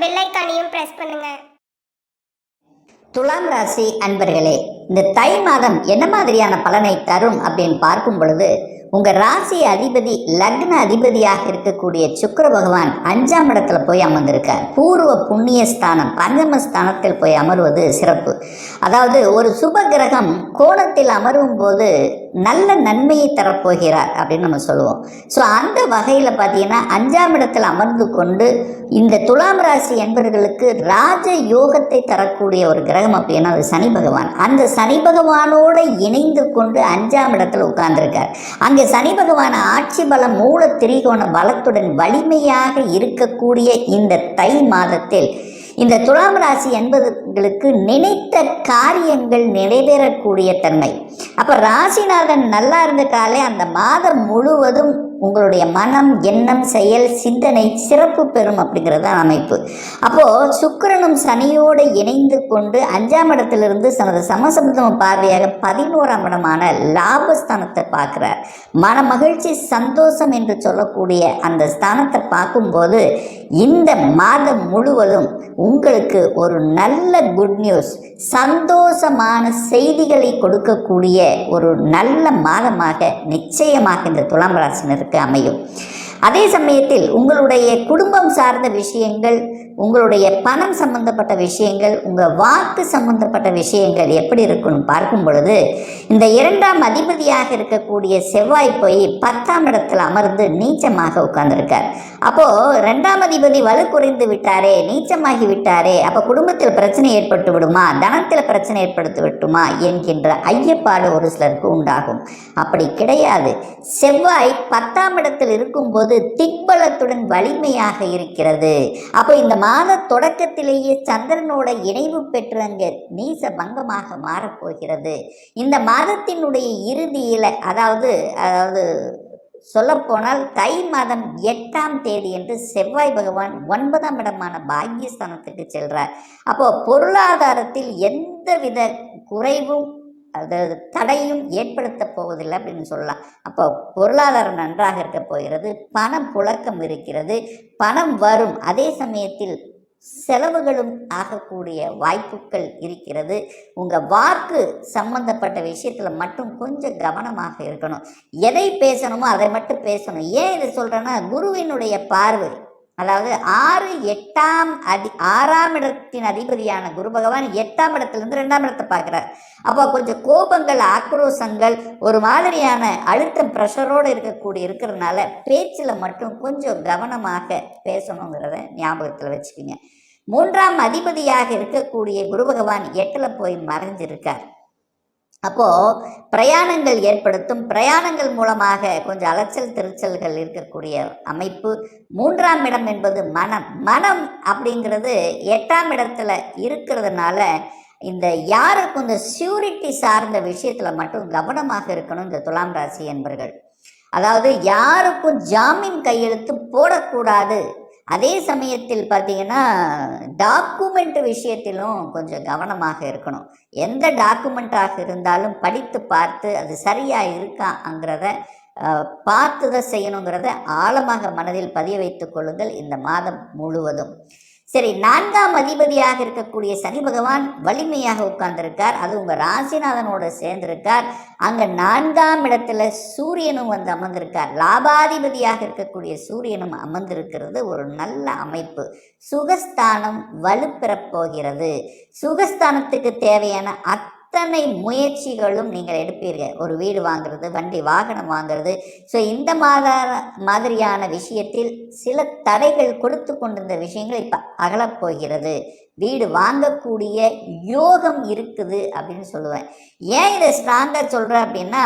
Bell ஐக்கானையும் press பண்ணுங்க. துலாம் ராசி அன்பர்களே இந்த தை மாதம் என்ன மாதிரியான பலனை தரும் அப்படின்னு பார்க்கும் பொழுது உங்க ராசி அதிபதி லக்ன அதிபதியாக இருக்கக்கூடிய சுக்கிர பகவான் அஞ்சாம் இடத்துல போய் அமர்ந்திருக்கார் பூர்வ புண்ணிய ஸ்தானம் பஞ்சம ஸ்தானத்தில் போய் அமர்வது சிறப்பு. அதாவது ஒரு சுப கிரகம் கோணத்தில் அமரும் போது நல்ல நன்மையை தரப்போகிறார் அப்படின்னு நம்ம சொல்லுவோம். ஸோ அந்த வகையில் பார்த்தீங்கன்னா அஞ்சாம் இடத்தில் அமர்ந்து கொண்டு இந்த துலாம் ராசி என்பவர்களுக்கு ராஜ யோகத்தை தரக்கூடிய ஒரு கிரகம் அப்படின்னா அது சனி பகவான். அந்த சனி பகவானோடு இணைந்து கொண்டு அஞ்சாம் இடத்துல உட்கார்ந்துருக்கார். அங்கே சனி பகவான ஆட்சி பலம் மூல திரிகோண பலத்துடன் வலிமையாக இருக்கக்கூடிய இந்த தை மாதத்தில் இந்த துலாம் ராசி என்பதுகளுக்கு நினைத்த காரியங்கள் நிறைவேறக்கூடிய தன்மை. அப்போ ராசிநாதன் நல்லா இருந்துட்டாலே அந்த மாதம் முழுவதும் உங்களுடைய மனம் எண்ணம் செயல் சிந்தனை சிறப்பு பெறும் அப்படிங்கிறது தான் அமைப்பு. அப்போது சுக்கிரனும் சனியோடு இணைந்து கொண்டு அஞ்சாம் இடத்திலிருந்து தனது சமசப்தம பார்வையாக பதினோராம் இடமான லாபஸ்தானத்தை பார்க்குறார். மன மகிழ்ச்சி சந்தோஷம் என்று சொல்லக்கூடிய அந்த ஸ்தானத்தை பார்க்கும்போது இந்த மாதம் முழுவதும் உங்களுக்கு ஒரு நல்ல குட் நியூஸ் சந்தோஷமான செய்திகளை கொடுக்கக்கூடிய ஒரு நல்ல மாதமாக நிச்சயமாக இந்த துலாம் ராசினருக்கு அமையும். அதே சமயத்தில் உங்களுடைய குடும்பம் சார்ந்த விஷயங்கள் உங்களுடைய பணம் சம்பந்தப்பட்ட விஷயங்கள் உங்கள் வாக்கு சம்பந்தப்பட்ட விஷயங்கள் எப்படி இருக்குன்னு பார்க்கும் பொழுது இந்த இரண்டாம் அதிபதியாக இருக்கக்கூடிய செவ்வாய் போய் பத்தாம் இடத்தில் அமர்ந்து நீச்சமாக உட்கார்ந்துருக்கார். அப்போது ரெண்டாம் அதிபதி வலு குறைந்து விட்டாரே நீச்சமாகி விட்டாரே அப்போ குடும்பத்தில் பிரச்சனை ஏற்பட்டு விடுமா தனத்தில் பிரச்சனை ஏற்படுத்தி விட்டுமா என்கின்ற ஐயப்பாடு ஒரு சிலருக்கு உண்டாகும். அப்படி கிடையாது. செவ்வாய் பத்தாம் இடத்தில் இருக்கும்போது திக்பலத்துடன் வலிமையாக இருக்கிறது. அப்போ இந்த மாத தொடக்கத்திலேயே சந்திரனோட இணைவு பெற்று அங்கே நீச பங்கமாக மாறப்போகிறது இந்த மாதத்தினுடைய இறுதியில் அதாவது அதாவது சொல்லப்போனால் தை மாதம் எட்டாம் தேதி என்று செவ்வாய் பகவான் ஒன்பதாம் இடமான பாக்யஸ்தானத்துக்கு செல்றார். அப்போ பொருளாதாரத்தில் எந்தவித குறைவும் அதாவது தடையும் ஏற்படுத்த போவதில்லை அப்படின்னு சொல்லலாம். அப்போ பொருளாதாரம் நன்றாக இருக்க போகிறது பணம் புழக்கம் இருக்கிறது பணம் வரும். அதே சமயத்தில் செலவுகளும் ஆகக்கூடிய வாய்ப்புகள் இருக்கிறது. உங்கள் வாக்கு சம்பந்தப்பட்ட விஷயத்தில் மட்டும் கொஞ்சம் கவனமாக இருக்கணும். எதை பேசணுமோ அதை மட்டும் பேசணும். ஏன் இதை சொல்கிறேன்னா குருவினுடைய பார்வை அதாவது ஆறு எட்டாம் அதி ஆறாம் இடத்தின் அதிபதியான குரு பகவான் எட்டாம் இடத்துலேருந்து ரெண்டாம் இடத்தை பார்க்குறார். அப்போ கொஞ்சம் கோபங்கள் ஆக்ரோஷங்கள் ஒரு மாதிரியான அழுத்தம் ப்ரெஷரோடு இருக்கக்கூடிய இருக்கிறதுனால பேச்சில் மட்டும் கொஞ்சம் கவனமாக பேசணுங்கிறத ஞாபகத்தில் வச்சுக்கோங்க. மூன்றாம் அதிபதியாக இருக்கக்கூடிய குரு பகவான் எட்டில் போய் மறைஞ்சிருக்கார். அப்போது பிரயாணங்கள் ஏற்படுத்தும் பிரயாணங்கள் மூலமாக கொஞ்சம் அலைச்சல் திருச்சல்கள் இருக்கக்கூடிய அமைப்பு. மூன்றாம் இடம் என்பது மனம். மனம் அப்படிங்கிறது எட்டாம் இடத்துல இருக்கிறதுனால இந்த யாருக்கும் இந்த சியூரிட்டி சார்ந்த விஷயத்தில் மட்டும் கவனமாக இருக்கணும் இந்த துலாம் ராசி என்பர்கள். அதாவது யாருக்கும் ஜாமீன் கையெழுத்து போடக்கூடாது. அதே சமயத்தில் பார்த்தீங்கன்னா டாக்குமெண்ட் விஷயத்திலும் கொஞ்சம் கவனமாக இருக்கணும். எந்த டாக்குமெண்ட்டாக இருந்தாலும் படித்து பார்த்து அது சரியாக இருக்காங்கிறத பார்த்து தான் செய்யணுங்கிறத ஆழமாக மனதில் பதிய வைத்துக் கொள்ளுங்கள் இந்த மாதம் முழுவதும். சரி நான்காம் அதிபதியாக இருக்கக்கூடிய சனி பகவான் வலிமையாக உட்கார்ந்திருக்கார். அது உங்கள் ராசிநாதனோட சேர்ந்திருக்கார். அங்கே நான்காம் இடத்துல சூரியனும் வந்து அமர்ந்திருக்கார். லாபாதிபதியாக இருக்கக்கூடிய சூரியனும் அமர்ந்திருக்கிறது. ஒரு நல்ல அமைப்பு. சுகஸ்தானம் வலுப்பெறப் போகிறது. சுகஸ்தானத்துக்கு தேவையான அத் அத்தனை முயற்சிகளும் நீங்கள் எடுப்பீர்கள். ஒரு வீடு வாங்குறது வண்டி வாகனம் வாங்குறது. ஸோ இந்த மாத மாதிரியான விஷயத்தில் சில தடைகள் கொடுத்து கொண்டிருந்த விஷயங்கள் இப்போ அகலப்போகிறது. வீடு வாங்கக்கூடிய யோகம் இருக்குது அப்படின்னு சொல்லுவேன். ஏன் இதை ஸ்ட்ராங்காக சொல்கிறேன் அப்படின்னா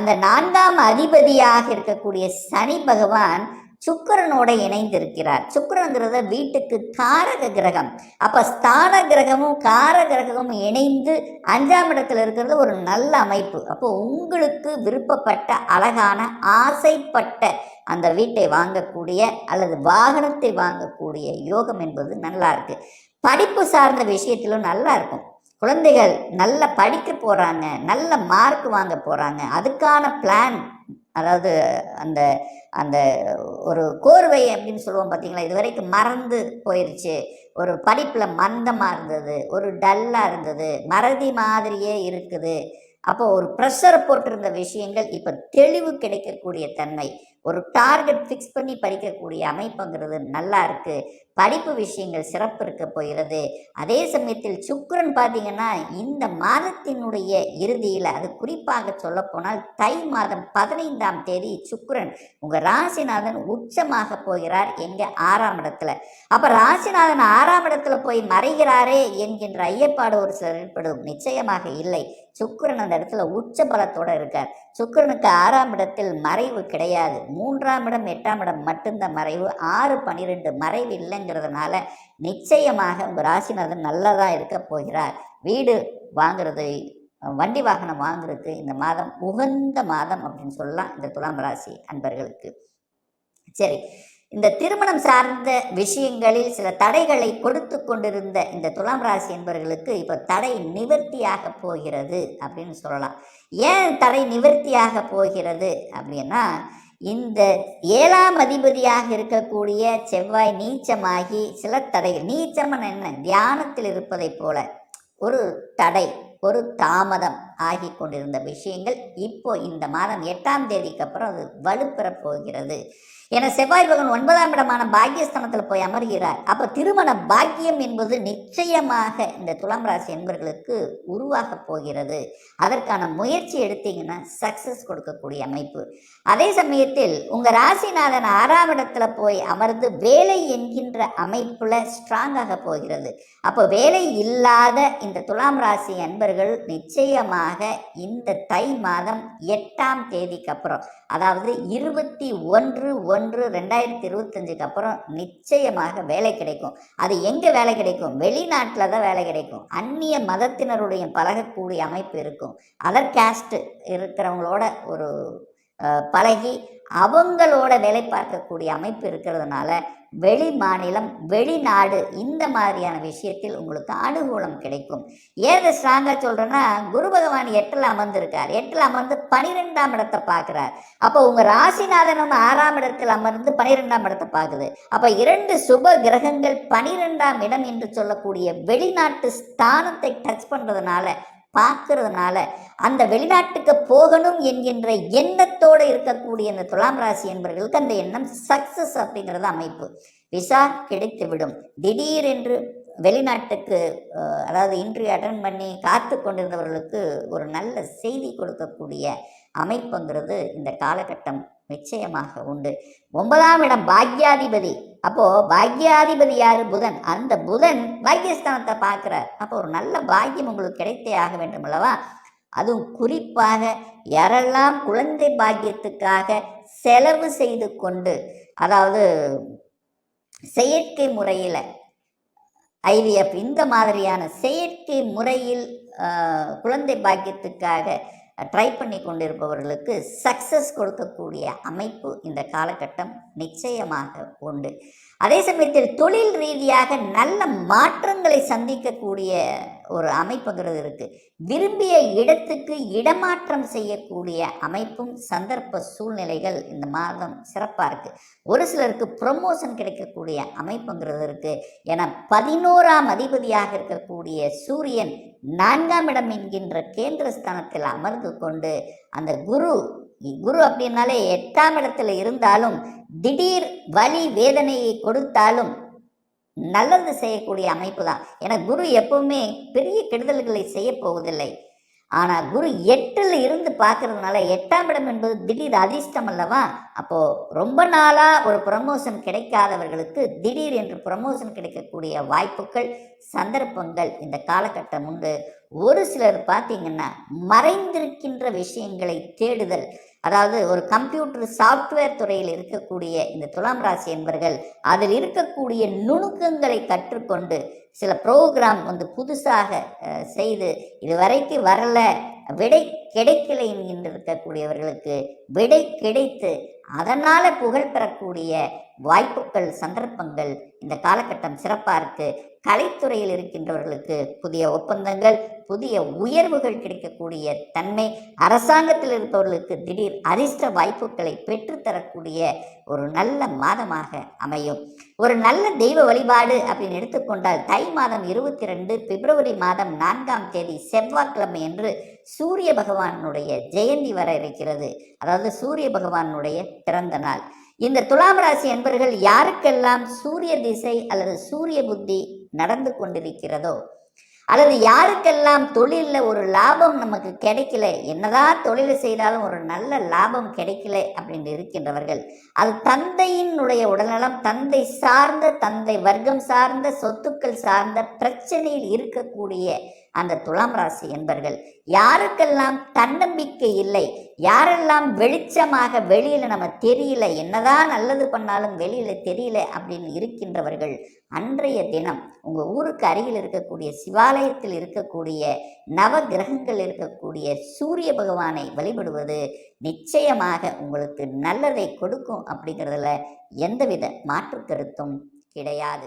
அந்த நான்காம் அதிபதியாக இருக்கக்கூடிய சனி பகவான் சுக்கரனோட இணைந்திருக்கிறார். சுக்கரங்கிறத வீட்டுக்கு காரக கிரகம். அப்போ ஸ்தான கிரகமும் கார கிரகமும் இணைந்து அஞ்சாம் இடத்துல இருக்கிறது ஒரு நல்ல அமைப்பு. அப்போ உங்களுக்கு விருப்பப்பட்ட அழகான ஆசைப்பட்ட அந்த வீட்டை வாங்கக்கூடிய அல்லது வாகனத்தை வாங்கக்கூடிய யோகம் என்பது நல்லா இருக்கு. படிப்பு சார்ந்த விஷயத்திலும் நல்லா இருக்கும். குழந்தைகள் நல்லா படிக்க போகிறாங்க நல்ல மார்க் வாங்க போகிறாங்க அதுக்கான பிளான் அதாவது அந்த அந்த ஒரு கோர்வை அப்படின்னு சொல்லுவோம் பார்த்தீங்களா? இது வரைக்கும் மறந்து போயிருச்சு. ஒரு படிப்பில் மந்தமாக இருந்தது ஒரு டல்லாக இருந்தது மறதி மாதிரியே இருக்குது. அப்போ ஒரு ப்ரெஷர் போட்டிருந்த விஷயங்கள் இப்போ தெளிவு கிடைக்கக்கூடிய தன்மை ஒரு டார்கெட் ஃபிக்ஸ் பண்ணி படிக்கக்கூடிய அமைப்புங்கிறது நல்லா இருக்குது படிப்பு விஷயங்கள் சிறப்பு இருக்க போகிறது. அதே சமயத்தில் சுக்கிரன் பார்த்தீங்கன்னா இந்த மாதத்தினுடைய இறுதியில் அது குறிப்பாக சொல்லப்போனால் தை மாதம் பதினைந்தாம் தேதி சுக்கிரன் உங்கள் ராசிநாதன் உச்சமாக போகிறார் எங்கள் ஆறாம் இடத்துல. அப்போ ராசிநாதன் ஆறாம் இடத்துல போய் மறைகிறாரே என்கின்ற ஐயப்பாடு ஒரு சிலர் ஏற்படும். நிச்சயமாக இல்லை. சுக்கிரன் அந்த இடத்துல உச்ச பலத்தோடு இருக்கார். சுக்கிரனுக்கு ஆறாம் இடத்தில் மறைவு கிடையாது. மூன்றாம் இடம் எட்டாம் இடம் மட்டும்தான் மறைவு. ஆறு பன்னிரெண்டு மறைவு இல்லைங்கிறதுனால நிச்சயமாக உங்கள் ராசிநாதன் நல்லதா இருக்க போகிறார். வீடு வாங்குறது வண்டி வாகனம் வாங்குறதுக்கு இந்த மாதம் உகந்த மாதம் அப்படின்னு சொல்லலாம் இந்த துலாம் ராசி அன்பர்களுக்கு. சரி இந்த திருமணம் சார்ந்த விஷயங்களில் சில தடைகளை கொடுத்து கொண்டிருந்த இந்த துலாம் ராசி என்பவர்களுக்கு இப்போ தடை நிவர்த்தியாக போகிறது அப்படின்னு சொல்லலாம். ஏன் தடை நிவர்த்தியாக போகிறது அப்படின்னா இந்த ஏழாம் அதிபதியாக இருக்கக்கூடிய செவ்வாய் நீச்சமாகி சில தடைகள் நீச்சம்னு என்ன? தியானத்தில் இருப்பதைப் போல. ஒரு தடை ஒரு தாமதம். ஆகி கொண்டிருந்த விஷயங்கள் இப்போ இந்த மாதம் எட்டாம் தேதிக்கு அப்புறம் அது வலுப்பெறப் போகிறது. என செவ்வாய் பகவான் ஒன்பதாம் இடமான பாக்கியஸ்தானத்தில் போய் அமர்கிறார். அப்போ திருமண பாக்கியம் என்பது நிச்சயமாக இந்த துலாம் ராசி என்பர்களுக்கு உருவாக போகிறது. அதற்கான முயற்சி எடுத்தீங்கன்னா சக்சஸ் கொடுக்கக்கூடிய அமைப்பு. அதே சமயத்தில் உங்கள் ராசிநாதன் ஆறாம் இடத்துல போய் அமர்ந்து வேலை என்கின்ற அமைப்பில் ஸ்ட்ராங்காக போகிறது. அப்போ வேலை இல்லாத இந்த துலாம் ராசி அன்பர்கள் நிச்சயமாக இந்த தை மாதம் எட்டாம் தேதிக்கு அப்புறம் அதாவது இருபத்தி ஒன்று ஒன்று ரெண்டாயிரத்தி இருபத்தஞ்சுக்கு அப்புறம் நிச்சயமாக வேலை கிடைக்கும். அது எங்கே வேலை கிடைக்கும்? வெளிநாட்டில் தான் வேலை கிடைக்கும். அந்நிய மதத்தினருடைய பழகக்கூடிய அமைப்பு இருக்கும். அதர் கேஸ்ட் இருக்கிறவங்களோட ஒரு பழகி அவங்களோட வேலை பார்க்கக்கூடிய அமைப்பு இருக்கிறதுனால வெளி மாநிலம் வெளிநாடு இந்த மாதிரியான விஷயத்தில் உங்களுக்கு அனுகூலம் கிடைக்கும். ஏன் ஸ்ட்ராங்காக சொல்கிறேன்னா குரு பகவான் எட்டில் அமர்ந்திருக்கார். எட்டில் அமர்ந்து பனிரெண்டாம் இடத்தை பார்க்குறார். அப்போ உங்கள் ராசிநாதனும் ஆறாம் இடத்தில் அமர்ந்து பனிரெண்டாம் இடத்தை பார்க்குது. அப்போ இரண்டு சுப கிரகங்கள் பனிரெண்டாம் இடம் என்று சொல்லக்கூடிய வெளிநாட்டு ஸ்தானத்தை டச் பண்ணுறதுனால பார்க்கறதுனால அந்த வெளிநாட்டுக்கு போகணும் என்கின்ற எண்ணத்தோடு இருக்கக்கூடிய இந்த துலாம் ராசி என்பவர்களுக்கு அந்த எண்ணம் சக்சஸ் அப்படிங்கிறது அமைப்பு. விசா கிடைத்துவிடும். திடீரென்று வெளிநாட்டுக்கு அதாவது இன்டர்வியூ அட்டன் பண்ணி காத்து கொண்டிருந்தவர்களுக்கு ஒரு நல்ல செய்தி கொடுக்கக்கூடிய அமைப்புங்கிறது இந்த காலகட்டம். நிச்சயமாக உண்டு. ஒன்பதாம் இடம் பாக்யாதிபதி. அப்போ பாக்யாதிபதி யாரு? புதன். அந்த புதன் பாக்கியஸ்தானத்தை பார்க்கிறார். அப்போ ஒரு நல்ல பாக்கியம் உங்களுக்கு கிடைத்தே ஆக வேண்டும் அல்லவா? அதுவும் குறிப்பாக யாரெல்லாம் குழந்தை பாக்கியத்துக்காக செலவு செய்து கொண்டு அதாவது செயற்கை முறையில் ஐவிஎஃப் இந்த மாதிரியான செயற்கை முறையில் குழந்தை பாக்கியத்துக்காக ட்ரை பண்ணி கொண்டிருப்பவர்களுக்கு சக்ஸஸ் கொடுக்கக்கூடிய அமைப்பு இந்த காலகட்டம் நிச்சயமாக உண்டு. அதே சமயத்தில் தொழில் ரீதியாக நல்ல மாற்றங்களை சந்திக்கக்கூடிய ஒரு அமைப்புங்கிறது இருக்குது விரும்பிய இடத்துக்கு இடமாற்றம் செய்யக்கூடிய அமைப்பும் சந்தர்ப்ப சூழ்நிலைகள் இந்த மாதம் சிறப்பாக இருக்குது ஒரு சிலருக்கு ப்ரொமோஷன் கிடைக்கக்கூடிய அமைப்புங்கிறது இருக்குது என பதினோராம் அதிபதியாக இருக்கக்கூடிய சூரியன் நான்காம் இடம் என்கின்ற கேந்திர ஸ்தானத்தில் அமர்ந்து கொண்டு அந்த குரு குரு அப்படின்னாலே எட்டாம் இடத்துல இருந்தாலும் திடீர் வலி வேதனையை கொடுத்தாலும் நல்லது செய்யக்கூடிய அமைப்பு தான். ஏன்னா குரு எப்பவுமே பெரிய கெடுதல்களை செய்ய போவதில்லை. ஆனால் குரு எட்டில் இருந்து பார்க்கறதுனால எட்டாம் இடம் என்பது திடீர் அதிர்ஷ்டம் அல்லவா? அப்போது ரொம்ப நாளாக ஒரு ப்ரமோஷன் கிடைக்காதவர்களுக்கு திடீர் என்று ப்ரமோஷன் கிடைக்கக்கூடிய வாய்ப்புகள் சந்தர்ப்பங்கள் இந்த காலகட்டம் உண்டு. ஒரு சிலர் பார்த்தீங்கன்னா மறைந்திருக்கின்ற விஷயங்களை தேடுதல் அதாவது ஒரு கம்ப்யூட்டர் சாஃப்ட்வேர் துறையில் இருக்கக்கூடிய இந்த துலாம் ராசி என்பர்கள் அதில் இருக்கக்கூடிய நுணுக்கங்களை கற்றுக்கொண்டு சில ப்ரோக்ராம் வந்து புதுசாக செய்து இதுவரைக்கும் வரல. விடை கிடைக்கலை என்கின்ற இருக்கக்கூடியவர்களுக்கு விடை கிடைத்து அதனால் புகழ் பெறக்கூடிய வாய்ப்புகள் சந்தர்ப்பங்கள் இந்த காலகட்டம் சிறப்பாக இருக்குது கலைத்துறையில் இருக்கின்றவர்களுக்கு புதிய ஒப்பந்தங்கள் புதிய உயர்வுகள் கிடைக்கக்கூடிய தன்மை அரசாங்கத்தில் இருப்பவர்களுக்கு திடீர் அதிர்ஷ்ட வாய்ப்புகளை பெற்றுத்தரக்கூடிய ஒரு நல்ல மாதமாக அமையும். ஒரு நல்ல தெய்வ வழிபாடு அப்படின்னு எடுத்துக்கொண்டால் தை மாதம் இருபத்தி ரெண்டு பிப்ரவரி மாதம் நான்காம் தேதி செவ்வாய்க்கிழமை என்று சூரிய பகவானுடைய ஜெயந்தி வர இருக்கிறது. அதாவது சூரிய பகவானுடைய பிறந்த நாள். இந்த துலாம் ராசி என்பர்கள் யாருக்கெல்லாம் சூரிய திசை அல்லது சூரிய புத்தி நடந்து கொண்டிருக்கிறதோ அல்லது யாருக்கெல்லாம் தொழிலில் ஒரு லாபம் நமக்கு கிடைக்கல என்னதான் தொழில் செய்தாலும் ஒரு நல்ல லாபம் கிடைக்கல அப்படின்னு இருக்கின்றவர்கள் அது தந்தையினுடைய உடல்நலம் தந்தை சார்ந்த தந்தை வர்க்கம் சார்ந்த சொத்துக்கள் சார்ந்த பிரச்சனையில் இருக்கக்கூடிய அந்த துலாம் ராசி என்பர்கள் யாருக்கெல்லாம் தன்னம்பிக்கை இல்லை யாரெல்லாம் வெளிச்சமாக வெளியில் நம்ம தெரியல என்னதான் நல்லது பண்ணாலும் வெளியில் தெரியல அப்படின்னு இருக்கின்றவர்கள் அன்றைய தினம் உங்கள் ஊருக்கு அருகில் இருக்கக்கூடிய சிவாலயத்தில் இருக்கக்கூடிய நவ கிரகங்கள் இருக்கக்கூடிய சூரிய பகவானை வழிபடுவது நிச்சயமாக உங்களுக்கு நல்லதை கொடுக்கும் அப்படிங்கிறதுல எந்தவித மாற்று கருத்தும் கிடையாது.